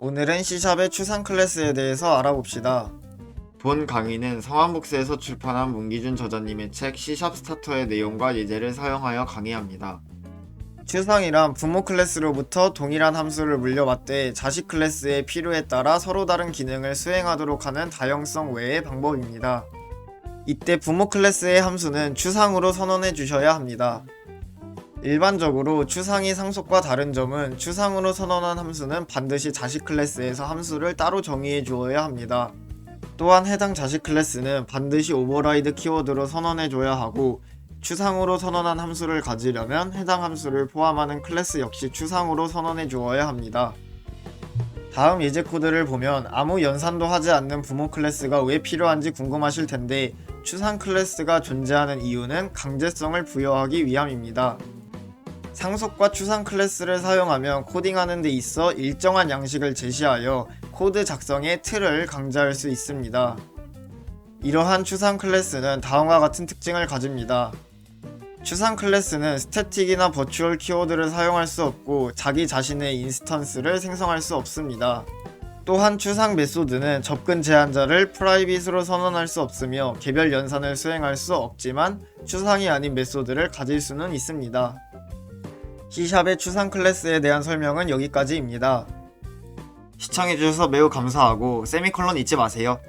오늘은 C샵의 추상 클래스에 대해서 알아봅시다. 본 강의는 성한북스에서 출판한 문기준 저자님의 책 C샵 스타터의 내용과 예제를 사용하여 강의합니다. 추상이란 부모 클래스로부터 동일한 함수를 물려받되 자식 클래스의 필요에 따라 서로 다른 기능을 수행하도록 하는 다형성 외의 방법입니다. 이때 부모 클래스의 함수는 추상으로 선언해 주셔야 합니다. 일반적으로 추상이 상속과 다른 점은 추상으로 선언한 함수는 반드시 자식 클래스에서 함수를 따로 정의해 주어야 합니다. 또한 해당 자식 클래스는 반드시 오버라이드 키워드로 선언해 줘야 하고 추상으로 선언한 함수를 가지려면 해당 함수를 포함하는 클래스 역시 추상으로 선언해 주어야 합니다. 다음 예제 코드를 보면 아무 연산도 하지 않는 부모 클래스가 왜 필요한지 궁금하실 텐데 추상 클래스가 존재하는 이유는 강제성을 부여하기 위함입니다. 상속과 추상 클래스를 사용하면 코딩하는 데 있어 일정한 양식을 제시하여 코드 작성의 틀을 강제할 수 있습니다. 이러한 추상 클래스는 다음과 같은 특징을 가집니다. 추상 클래스는 스태틱이나 버추얼 키워드를 사용할 수 없고 자기 자신의 인스턴스를 생성할 수 없습니다. 또한 추상 메소드는 접근 제한자를 프라이빗으로 선언할 수 없으며 개별 연산을 수행할 수 없지만 추상이 아닌 메소드를 가질 수는 있습니다. C샵의 추상 클래스에 대한 설명은 여기까지입니다. 시청해주셔서 매우 감사하고 세미콜론 잊지 마세요.